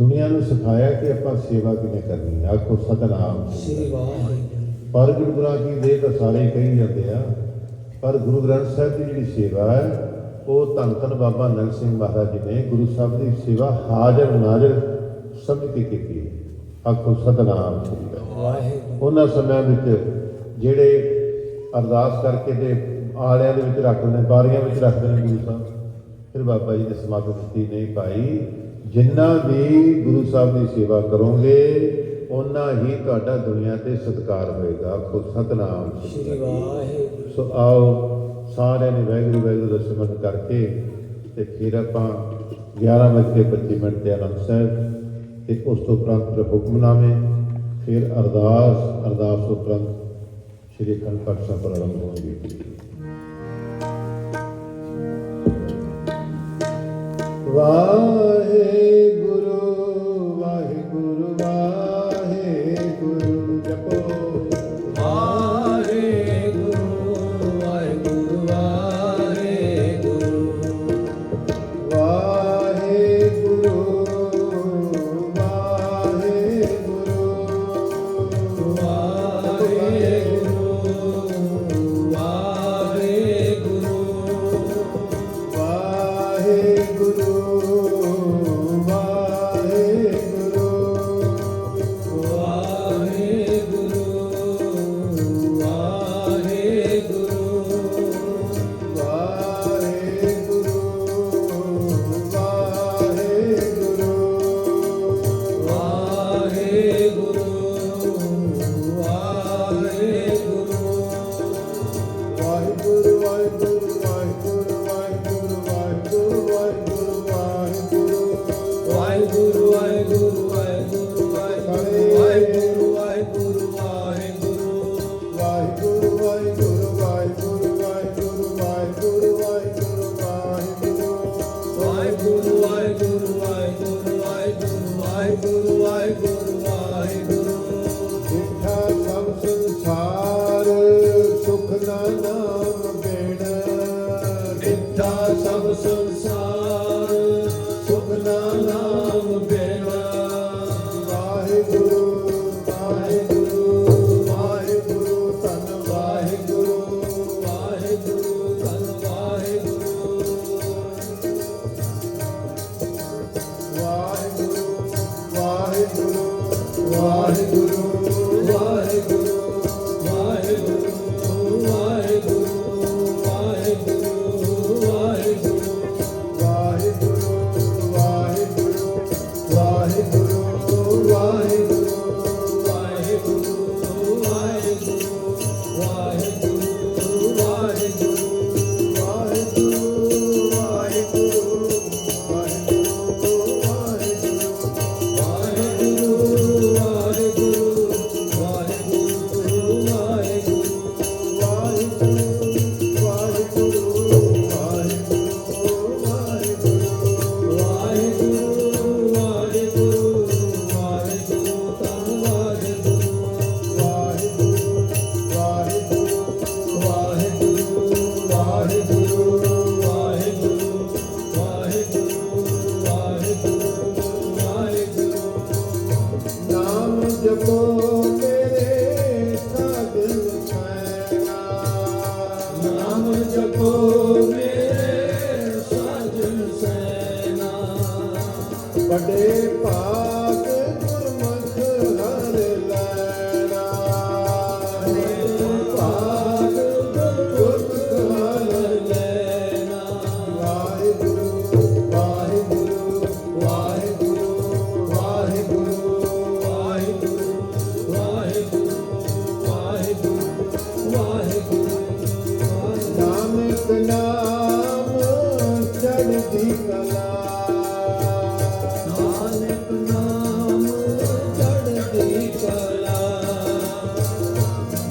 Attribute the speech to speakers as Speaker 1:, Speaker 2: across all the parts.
Speaker 1: ਦੁਨੀਆ ਨੂੰ ਸਿਖਾਇਆ ਕਿ ਆਪਾਂ ਸੇਵਾ ਕਿਵੇਂ ਕਰਨੀ ਹੈ ਆਖੋ ਸਤਨਾਮ।
Speaker 2: ਸ੍ਰੀ ਵਾਹਿਗੁਰੂ
Speaker 1: ਪਰ ਗੁਰੂ ਗ੍ਰੰਥ ਸਾਹਿਬ ਦੇ ਤਾਂ ਸਾਰੇ ਕਹੀ ਜਾਂਦੇ ਆ, ਪਰ ਗੁਰੂ ਗ੍ਰੰਥ ਸਾਹਿਬ ਦੀ ਜਿਹੜੀ ਸੇਵਾ ਹੈ, ਉਹ ਧੰਨ ਧੰਨ ਬਾਬਾ ਨੰਦ ਸਿੰਘ ਮਹਾਰਾਜ ਜੀ ਨੇ ਗੁਰੂ ਸਾਹਿਬ ਦੀ ਸੇਵਾ ਹਾਜ਼ਰ ਨਾਜ਼ਰ ਸਮਝ ਕੇ ਕੀਤੀ ਹੈ। ਆਖੋ ਸਤਨਾਮ। ਸ੍ਰੀ ਵਾਹਿਗੁਰੂ ਉਹਨਾਂ ਸਮਿਆਂ ਵਿੱਚ ਜਿਹੜੇ ਅਰਦਾਸ ਕਰਕੇ ਤੇ ਆਲਿਆਂ ਦੇ ਵਿੱਚ ਰੱਖਦੇ ਨੇ ਬਾਰੀਆਂ ਵਿੱਚ ਰੱਖਦੇ ਨੇ ਗੁਰੂ ਸਾਹਿਬ, ਫਿਰ ਬਾਬਾ ਜੀ ਨੇ ਸਮਾਧ ਦਿੱਤੀ ਨਹੀਂ ਭਾਈ ਜਿੰਨਾ ਵੀ ਗੁਰੂ ਸਾਹਿਬ ਦੀ ਸੇਵਾ ਕਰੋਗੇ ਉਹਨਾਂ ਹੀ ਤੁਹਾਡਾ ਦੁਨੀਆ ਤੇ ਸਤਿਕਾਰ ਹੋਏਗਾ। ਆਖੋ ਸਤਨਾਮ ਸ੍ਰੀ
Speaker 2: ਵਾਹਿਗੁਰੂ।
Speaker 1: ਸੋ ਆਓ ਸਾਰਿਆਂ ਨੇ ਵੈਗਰੂ ਵੈਗਰੂ ਦਾ ਸਿਮਰਨ ਕਰਕੇ ਤੇ ਫਿਰ ਆਪਾਂ 11 ਵਜੇ 25 ਮਿੰਟ ਤੇ ਆਨੰਦ ਸਾਹਿਬ ਤੇ ਉਸ ਤੋਂ ਉਪਰੰਤ ਹੁਕਮਨਾਮੇ ਫਿਰ ਅਰਦਾਸ ਅਰਦਾਸ ਤੋਂ ਉਪਰੰਤ ਸ਼੍ਰੀ ਅਖੰਡ ਪਾਠ ਸਾਹਿਬ ਪ੍ਰਾਰੰਭ ਹੋਣਗੇ। ਵਾਹਿਗੁਰੂ
Speaker 2: Guru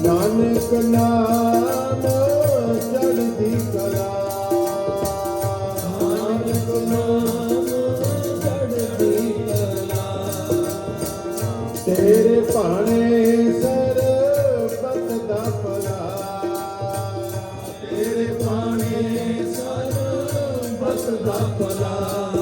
Speaker 1: ਨਾਨਕ ਨਾਮ ਚੜ੍ਹਦੀ ਕਲਾ।
Speaker 2: ਨਾਨਕ ਨਾਮ ਚੜ੍ਹਦੀ ਕਲਾ।
Speaker 1: ਤੇਰੇ ਭਾਣੇ ਸਰਬਤ ਦਾ ਭਲਾ।
Speaker 2: ਤੇਰੇ ਭਾਣੇ ਸਰਬਤ ਦਾ ਭਲਾ।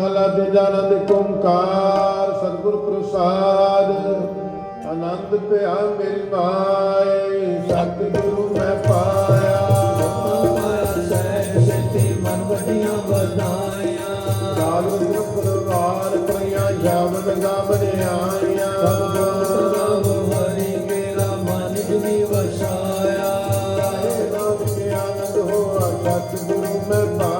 Speaker 2: ਮਹਲਾ ਤੀਜਾ ਆਨੰਦ ਓੰਕਾਰ, ਸਤਿਗੁਰ ਪ੍ਰਸਾਦ, ਆਨੰਦ ਪਿਆ ਮੇਰੀ ਪਾਏ ਸਤਿਗੁਰੂ ਮੈਂ ਪਾਇਆ। ਜਾਵਨ ਗਾਵਨੇ ਆਇਆ ਮੈਂ
Speaker 1: ਪਾ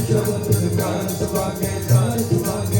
Speaker 1: ਜਮਤ ਕਾਂਤ ਵਾਗੇ ਦਾਰ
Speaker 2: ਤੁਮਾਗੇ